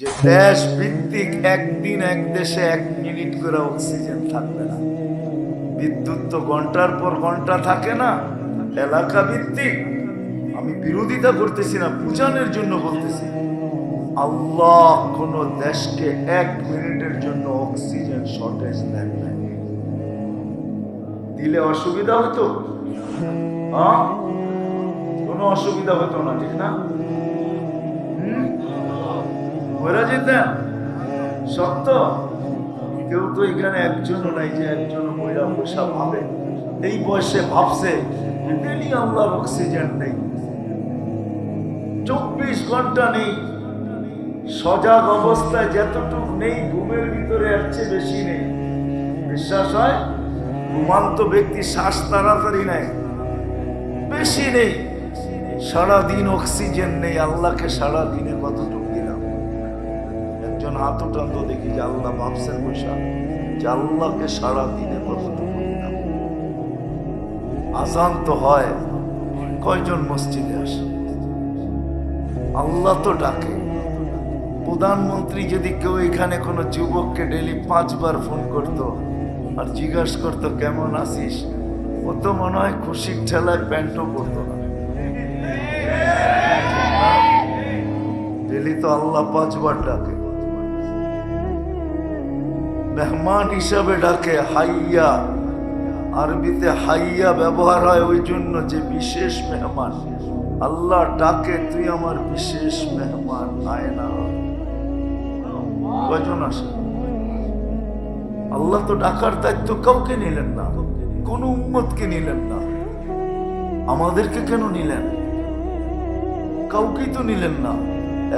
যে দেশ ভিত্তিক একদিন এক দেশে এক মিনিট করে অক্সিজেন থাকবে না। বিদ্যুৎ তো ঘণ্টার পর ঘণ্টা থাকে না, এলাকা ভিত্তিক। আমি বিরোধিতা করতেছি না বুঝানোর জন্য বলতেছি। আল্লাহ কোন দেশকে এক মিনিটের জন্য অক্সিজেন শর্টেজ দেন নাই। দিলে অসুবিধা হতো? হ্যাঁ? কোনো অসুবিধা হতো না, ঠিক না? মরে যেতেন সত্য? কেউ তো এখানে একজনও নাই যে একজন মহিলা পয়সা ভাবে এই বয়সে ভাবছে ডেলি আল্লাহর অক্সিজেন নেই। চব্বিশ ঘণ্টা নেই। সজাগ অবস্থায় যতটুকু নেই, ঘুমের ভিতরে চেয়ে বেশি নেই। বিশ্বাস হয়? ঘুমান্ত ব্যক্তি শ্বাস তাড়াতাড়ি নেয়। বেশি নেই। সারাদিন অক্সিজেন নেই। আল্লাহকে সারা দিনে কতটুকু হাত উঠান তো দেখি যে আল্লাহ ভাবছেন বৈশা যে আল্লাহকে সারা দিনে কতটুকু দিলাম আজান তো হয়, কয়জন মসজিদে আসে? আল্লাহ তো ডাকে। প্রধানমন্ত্রী যদি কেউ এখানে কোনো যুবককে ডেলি পাঁচবার ফোন করত আর জিজ্ঞাসা করতো, কেমন আছিস? ও তো মনে হয় খুশির ঠেলায় প্যান্টও পরতো না। ডেলি তো আল্লাহ পাঁচবার ডাকে। মেহমান হিসাবে ডাকে, হাইয়া। আরবিতে হাইয়া ব্যবহার হয় ওই জন্য যে বিশেষ মেহমান। আল্লাহ ডাকে, তুই আমার বিশেষ মেহমান আয় না কয়জন আসে? আল্লাহ তো ডাকার দায়িত্ব কাউকে নিলেন না, কোন উম্মতকে নিলেন না। আমাদেরকে কেন নিলেন? কাউকেই তো নিলেন না।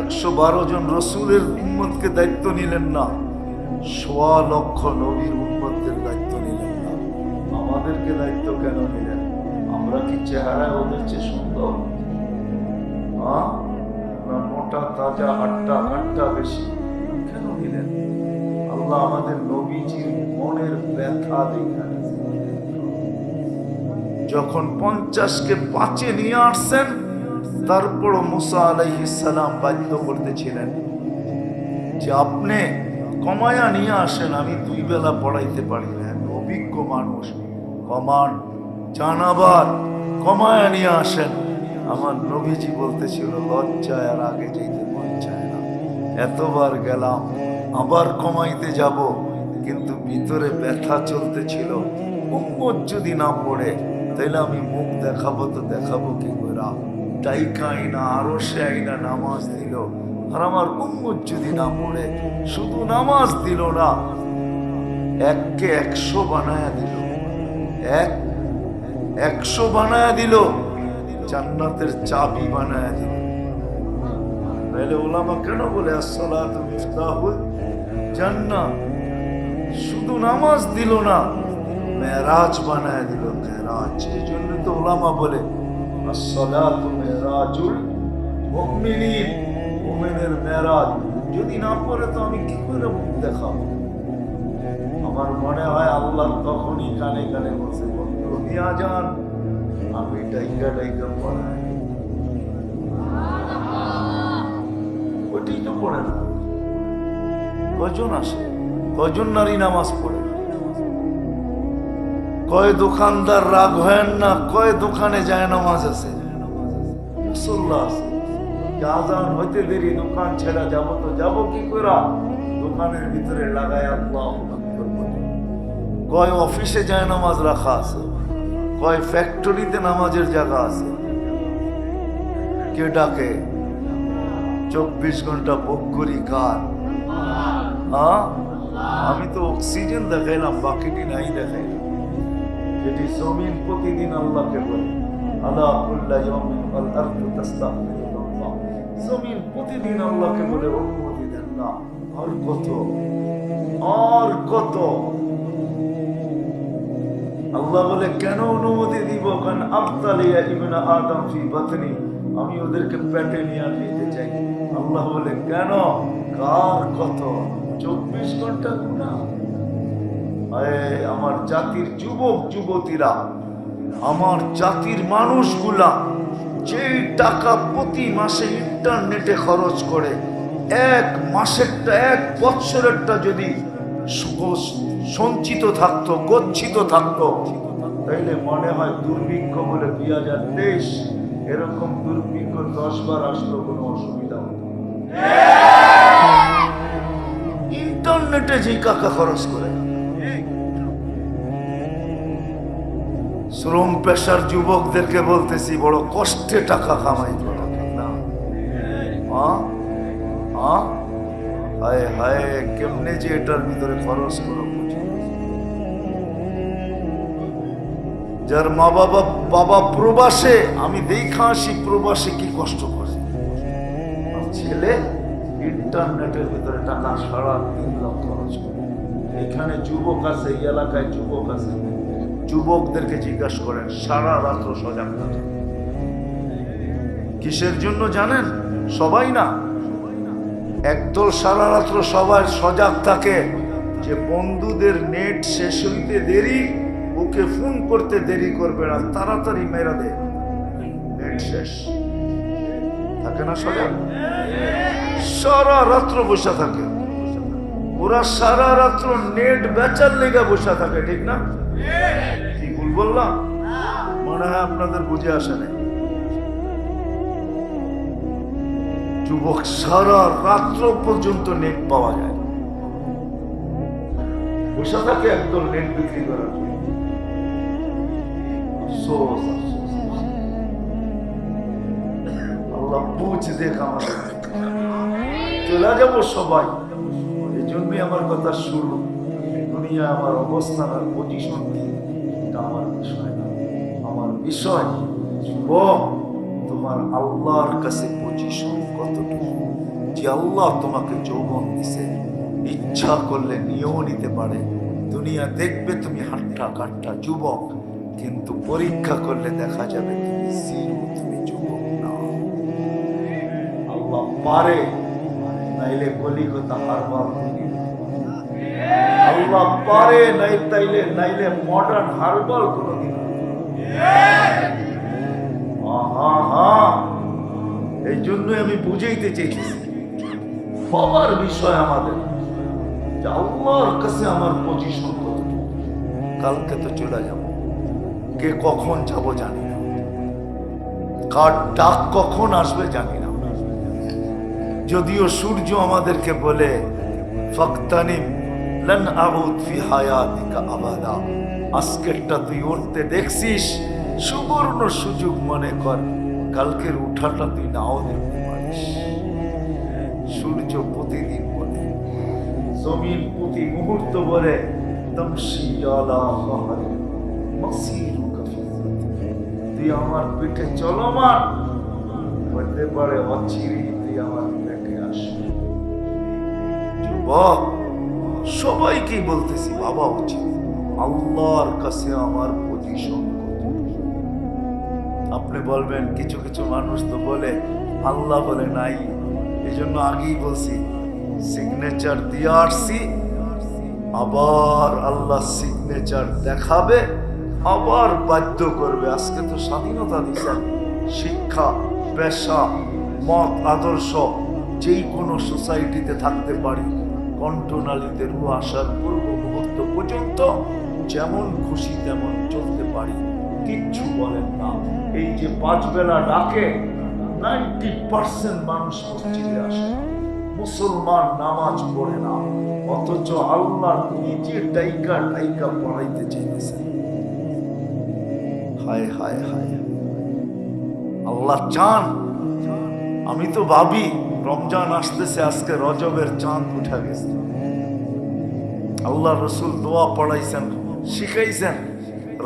একশো বারো জন রসুলের উম্মতকে দায়িত্ব নিলেন না। সোয়া লক্ষ নবীর উম্মতদের দায়িত্ব নিলেন না। আমাদেরকে দায়িত্ব কেন নিলেন? আমরা কি চেহারায় ওদের চেয়ে সুন্দর? হ্যাঁ? মোটা, তাজা হাট্টা হাট্টা বেশি? কেন নিলেন? আল্লাহ আমাদের নবীজির মনের ব্যথা দেখান যখন পঞ্চাশকে পাঁচে নিয়ে আসছেন, তারপরও মুসা আলাইহিসালাম বাধ্য করতেছিলেন যে আপনি কমায়া নিয়ে আসেন, আমি দুই বেলা পড়াইতে পারি না। অভিজ্ঞ মানুষ। কমান, জানাবার, কমায়া নিয়ে আসেন। আমার নবীজি বলতেছিল, লজ্জায় আর আগে যেতে মন চায় না। এতবার গেলাম, আবার কমাইতে যাব, কিন্তু ভিতরে ব্যথা চলতেছিল। উম্মত যদি না পড়ে, তাইলে আমি মুখ দেখাবো তো দেখাবো কি করে? টাইকা আইনা আরও সে আইনা নামাজ দিল। আর আমার উম্মত যদি না পড়ে শুধু নামাজ দিল না, এককে একশো বানায়া দিল। এক, একশো বানায়া দিল, জান্নাতের চাবি বানায়া দিল। তাহলে ওলামা কেন বলে জান্নাত? শুধু নামাজ দিল না, মেরাজ বানায় দিল। মেরাজ, এই জন্য তো ওলামা বলে, আসসালাত মেরাজুল মুমিনিন। মুমিনের মেরাজ যদি না পড়ে তো আমি কি করে মুখ দেখাবো আমার মনে হয় আল্লাহ তখনই কানে কানে বসে বন্ধু আমি তো পড়ে না কজন আসে কজন নারী নামাজ পড়ে কয় দোকানদার রাগ হয় না কয় দোকানে যায় নামাজ আছে মুসল্লা আছে আজান হইতে দেরি, দোকান ছেড়া যাব তো যাব কি করা দোকানের ভিতরে লাগাই আল্লাহ কয় অফিসে যায় নামাজ রাখা আছে, কয় ফ্যাক্টরিতে নামাজের জায়গা আছে। কে ডাকে? চব্বিশ ঘণ্টা বুক করি কার? হ্যাঁ? আমি তো অক্সিজেন দেখাইলাম, বাকিটি নাই দেখাইলাম। যেটি জমিন প্রতিদিন আল্লাহকে বলে। আল্লাহ জমিন প্রতিদিন আল্লাহকে বলে, অনুমতি দেন না। আর কত? আর কত? আল্লাহ বলে, কেন অনুমতি দিব? আবতালিয়া আদম ফি বাতনি। আমি ওদেরকে পেটে নিয়ে নিতে চাই। আল্লাহ বলে, কেন? কার কত? চব্বিশ ঘণ্টা গুণা আমার জাতির যুবক, যুবতীরা, আমার জাতির মানুষগুলা যেই টাকা প্রতি মাসে ইন্টারনেটে খরচ করে, এক মাসেরটা, এক বৎসরেরটা যদি সঞ্চিত থাকতো, গচ্ছিত থাকতো, তাইলে মনে হয় দুর্ভিক্ষ বলে দুই হাজার তেইশ এরকম দুর্ভিক্ষ দশ বার আসলো, কোনো অসুবিধা হতো ইন্টারনেটে যে কাকা খরচ করে শ্রম পেশার যুবকদেরকে বলতেছি, বড় কষ্টে টাকা কামাই? হায় হায়, কেমনে যে এটার ভিতরে খরচ করো যার মা বাবা বাবা প্রবাসে, আমি দেখা আসি প্রবাসে কি কষ্ট করে। ছেলে ইন্টারনেটের ভিতরে টাকা সারা তিন লাখ খরচ করে। এখানে যুবক আছে, এই এলাকায় যুবক আছে। যুবকদেরকে জিজ্ঞাসা করেন, সারা রাত্র সজাগ থাকে কিসের জন্য জানেন? সবাই না। একদল সারা রাত্র সবাই সজাগ থাকে যে বন্ধুদের নেট শেষ হইতে দেরি, ওকে ফোন করতে দেরি করবে না, তাড়াতাড়ি মেরা দে। নেট শেষ। থাকে না সজাগ? সারা রাত্র বসে থাকে। ওরা সারা রাত্র নেট বেচার লেগে বসে থাকে, ঠিক না? কি ভুল বললাম? মনে হয় আপনাদের বুঝে আসে নাই। যুবক সারা রাত্র পর্যন্ত নেট পাওয়া যায়। বসে থাকে একদল নেট বিক্রি করার জন্য। আল্লাহ আমাদের। চলে যাব সবাই। এই জন্যই আমার কথা শুরু দুনিয়া আমার অবস্থান আর পজিশন এটা আমার বিষয় না, আমার বিষয় যুবক তোমার আল্লাহর কাছে পজিশন কতটুকু? যে আল্লাহ তোমাকে যৌবন দিছে, ইচ্ছা করলে নিয়েও নিতে পারে। দুনিয়া দেখবে তুমি হাট্টা কাট্টা যুবক, কিন্তু পরীক্ষা করলে দেখা যাবে তুমি তুমি যুবক না। আল্লাহ পারে নাইলে হারবার আল্লাহ পারে, নাই তাইলে, নাইলে মডার্ন হারবাল কোনদিন। আহা হা এই জন্যই আমি বুঝাইতে চেয়েছি। বাবার বিষয় আমাদের। আল্লাহর কাছে আমার পজিশন কতটুকু কালকে তো চলে যাব। কে কখন যাব জানি না। কার ডাক কখন আসবে জানি না। যদিও সূর্য আমাদেরকে বলে ফক্তানিম লন আউদ ফি হায়াতিকা আবাদা আজকেরটা তুই উঠতে দেখছিস, সুবর্ণ সুযোগ মনে কর, কালকের উঠাটা তুই নাও দেখতে পারিস। সূর্য প্রতিদিন বলে জমিন প্রতি মুহূর্ত বলে। তুই আমার পিঠে চলমান, হতে পারে অচিরি তুই আমার পেটে আসবি। যুবক সবাইকে বলতেছি, বাবা উচিত। আল্লাহর কাছে আমার পজিশন আপনি বলবেন, কিছু কিছু মানুষ তো বলে, আল্লাহ বলে নাই। এই জন্য আগেই বলছি সিগনেচার দিয়ে আসছি, আবার আল্লাহ সিগনেচার দেখাবে, আবার বাধ্য করবে। আজকে তো স্বাধীনতা দিচ্ছেন শিক্ষা, পেশা, মত, আদর্শ, যেই কোনো সোসাইটিতে থাকতে পারি। কণ্ঠনালীতে রু আসার পূর্ব মুহূর্ত পর্যন্ত যেমন খুশি তেমন চলতে পারি। কিচ্ছু বলেন না। এই যে পাঁচ বেলা ডাকে নাইনটি পার্সেন্ট মানুষ মসজিদে আসে মুসলমান নামাজ পড়ে না। অথচ আল্লাহ নিজে ডাইকা ডাইকা পড়াইতে চাইতেছেন হায় হায় হায়। আল্লাহ চান। আমি তো ভাবি রমজান আসতেছে, আজকে রজবের চাঁদ উঠা গেছে। আল্লাহ রসুল দোয়া পড়াইছেন, শিখাইছেন,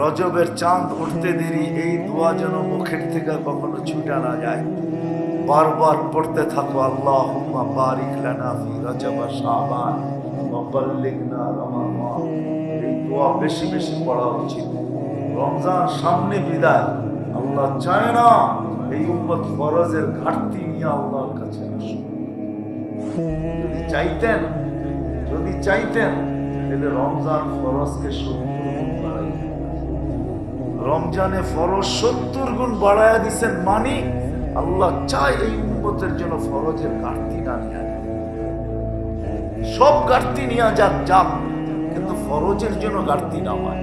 রজবের চাঁদ উঠতে দেরি, এই দোয়া যেন মুখের থেকে কখনো ছুটা না যায়। বারবার পড়তে থাকো আল্লাহ বেশি বেশি পড়া উচিত। রমজান সামনে বিদায়। আল্লাহ চায় না এই উম্মত ফরজের ঘাটতি নিয়ে আসো যদি চাইতেন যদি চাইতেন, তাহলে রমজান ফরজকে রমজানে ফরজ সত্তর গুণ বাড়াইয়া দিছেন মানি আল্লাহ চায় এই উম্মতের জন্য ফরজের ঘাটতি না নিয়ে সব ঘাটতি নিয়ে যাক যাক, কিন্তু ফরজের জন্য ঘাটতি না হয়,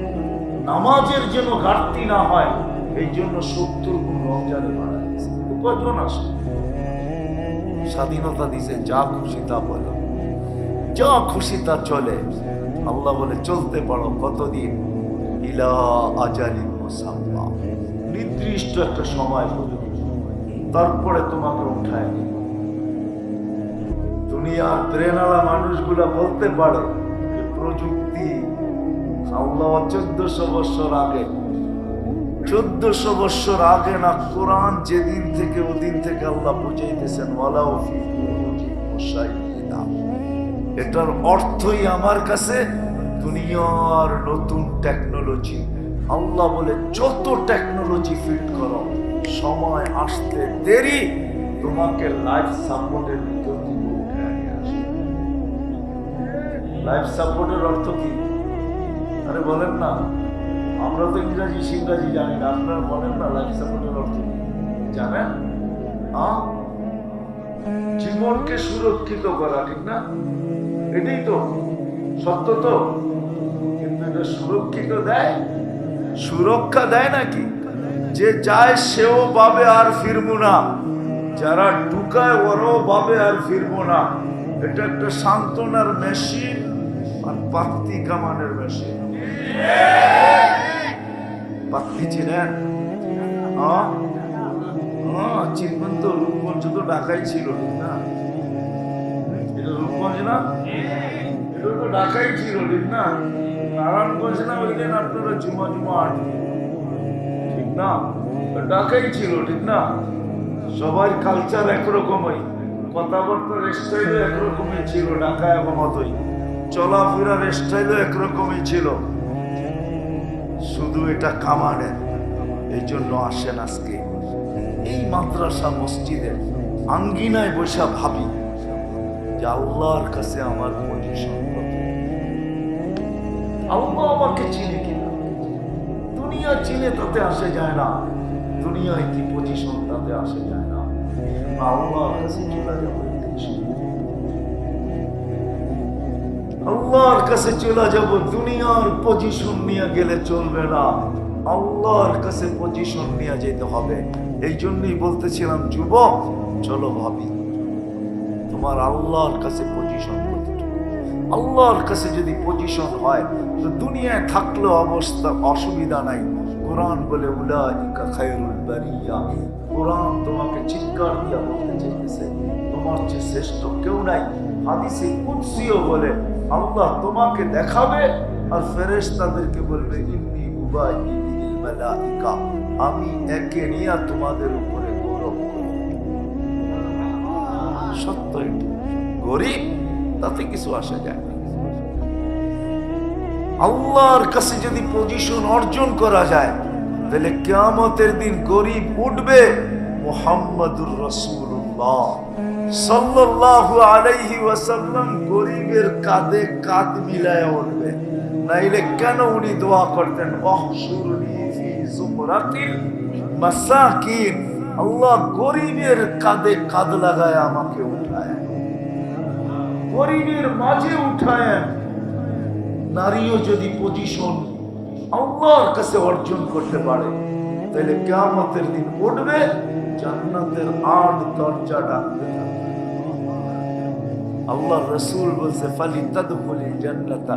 নামাজের জন্য ঘাটতি না হয়, এই জন্য সত্তর গুণ রমজানে গেছে কজন আসে স্বাধীনতা দিছে, যা খুশি তা বলো। যা খুশি তা চলে। আল্লাহ বলে, চলতে পারো কতদিন? ইলা আজালিন মুসাম্মা। নির্দিষ্ট একটা সময় তারপরে তোমাকে উঠায়। দুনিয়ার প্রেরণালা মানুষগুলা বলতে পারে প্রযুক্তি আল্লাহ চোদ্দশো বছর আগে চোদ্দশো বৎসর আগে না কোরআন যেদিন থেকে ওদিন থেকে আল্লাহ বুঝাইতেছেন এটার অর্থই আমার কাছে, দুনিয়ার নতুন টেকনোলজি। আল্লাহ বলে, যত টেকনোলজি ফিট করো, সময় আসতে দেরি, তোমাকে লাইফ সাপোর্টের ভিতর থেকে উঠে লাইফ সাপোর্টের অর্থ কি? আরে বলেন না। আমরা তো ইংরাজি, সিংরাজি জানি না। আপনারা বলেন না লাইফ সাপোর্টের অর্থ জানেন? জীবনকে সুরক্ষিত করা, ঠিক না? এটাই তো সত্য তো। কিন্তু এটা সুরক্ষিত দেয়? সুরক্ষা দেয় নাকি? যে যায়, সেও পাবে আর ফিরবো না। যারা ঢুকায়, ওরাও পাবে আর ফিরবো না। এটা একটা সান্ত্বনার মেশিন আর পাত্তি কামানের মেশিন পাত্তি চিনেন রূপগঞ্জ তো ঢাকাই ছিল, না? ঠিক না? ছিল, ঠিক না? সবাই কালচার একরকমই কথাবার্তার স্টাইলও একরকমই ছিল ঢাকা এবং মতোই। চলাফেরার স্টাইলও একরকমই ছিল। শুধু এটা কামানের এই জন্য আসেন আজকে। এই মাদ্রাসা, মসজিদের আঙ্গিনায় বসা ভাবি যে আল্লাহর কাছে আমার পজিশন আল্লাহ আমাকে চিনে কিনা দুনিয়া চিনে তাতে আসে যায় না। দুনিয়ায় কি পজিশন তাতে আসে যায় না। আল্লাহর কাছে চলে যাব আল্লাহর কাছে চলে যাব, দুনিয়ার পজিশন নিয়ে গেলে চলবে না। আল্লাহর কাছে পজিশন নিয়ে যেতে হবে। এই জন্যই বলতেছিলাম, যুবক, চলো ভাবি, তোমার আল্লাহর কাছে পজিশন আল্লাহর কাছে যদি পজিশন হয়, তো দুনিয়ায় থাকলেও অবস্থা, অসুবিধা নাই। কোরআন বলে কোরআন তোমাকে চিৎকার দিয়া বলতে চাইতেছে, তোমার চেয়ে শ্রেষ্ঠ কেউ নাই। হাদিসে কুদসিও বলে, আল্লাহ তোমাকে দেখাবে আর ফেরেশতাদেরকে বলবে, ইন্নি উবাই মালাইকা, আমি একে নিয়ে তোমাদের উপরে গৌরব সত্য এটা। গরিব, তাতে কিছু আসা যায় আল্লাহর কাছে যদি পজিশন অর্জন করা যায়, তাহলে কেয়ামতের দিন গরিব উঠবে মোহাম্মদুর রসুল্লাহ সাল্লাল্লাহু আলাইহি ওয়াসাল্লাম গরিবের কাঁধে কাঁধ মিলায় উঠবে নাইলে কেন উনি দোয়া করতেন? অহসুরনি ফি জুমরাতিল আল্লাহ গরিবের কাঁধে কাঁধ লাগায় আমাকে উঠায়। গরিবের মাঝে উঠায়। নারীও যদি পজিশন আল্লাহর কাছে অর্জন করতে পারে, তাহলে কেয়ামতের দিন উঠবে। জান্নাতের আট দরজা ডাকতে আল্লাহ রসুল বলছে ফালি তাদখুলি জান্নাতা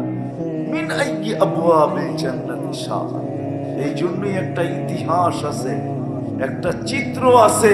মিন আইকি আবওয়াবিল জান্নাতি শাআ। এই জন্যই একটা ইতিহাস আছে, একটা চিত্র আছে।